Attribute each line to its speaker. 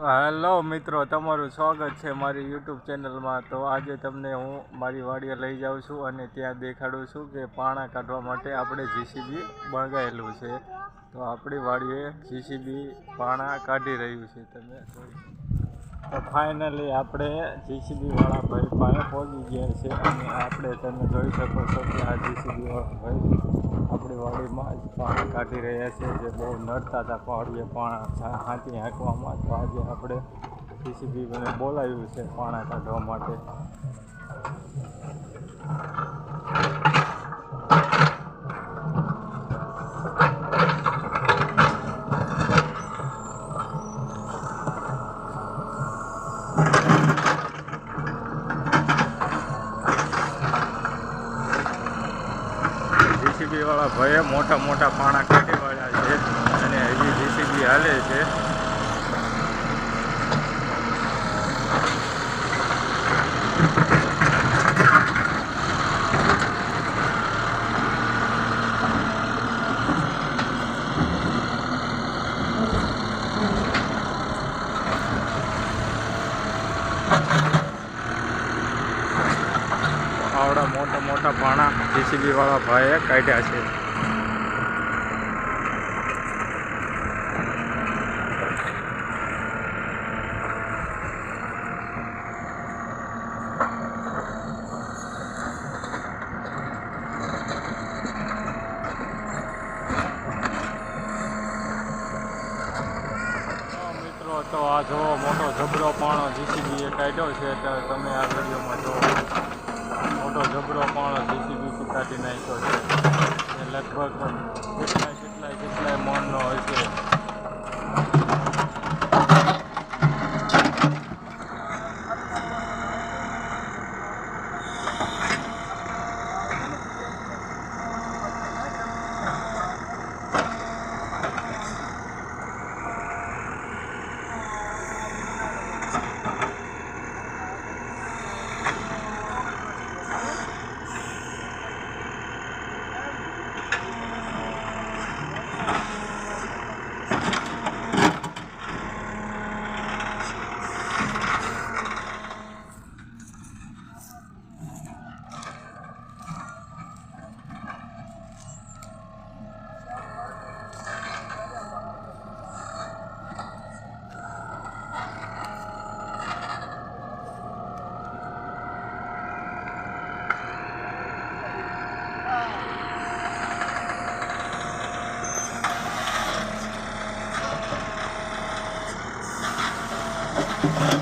Speaker 1: Hello મિત્રો, તમારું સ્વાગત છે મારી યુટ્યુબ ચેનલમાં. તો આજે તમને હું મારી વાડીએ લઈ જાઉં છું અને ત્યાં દેખાડું છું કે પાણા કાઢવા માટે આપણે જીસીબી બળગાયેલું છે. તો આપણી વાડીએ જીસીબી પાણા કાઢી રહ્યું છે. તમે તો ફાઇનલી આપણે જીસીબી વાળા ભાઈ પાસે પહોંચી ગયા છે અને આપણે તમે જોઈ શકો છો કે આ જીસીબીવાળા ભાઈ આપણી વાડીમાં જ પાણી કાઢી રહ્યા છે. જે બહુ નડતા હતા પાડીએ પાણા હાથી હાંકવામાં. તો આજે આપણે જીસીબી બોલાવ્યું છે પાણા કાઢવા માટે. જીસીબી વાળા ભાઈએ મોટા મોટા પાણા કાઢી વાળ્યા છે અને હજી જીસીબી હાલે છે. મોટા મોટા પાણા જીસીબી વાળા ભાઈએ કાઢ્યા છે. તો આ જોવો મોટો જબરો પણ જીસીબી એ કાઢ્યો છે. તમે આ વિડીયોમાં જોવો મોટો ઝઘડો પણ જીસીબી કાઢી નાખ્યો છે. લગભગ Thank you.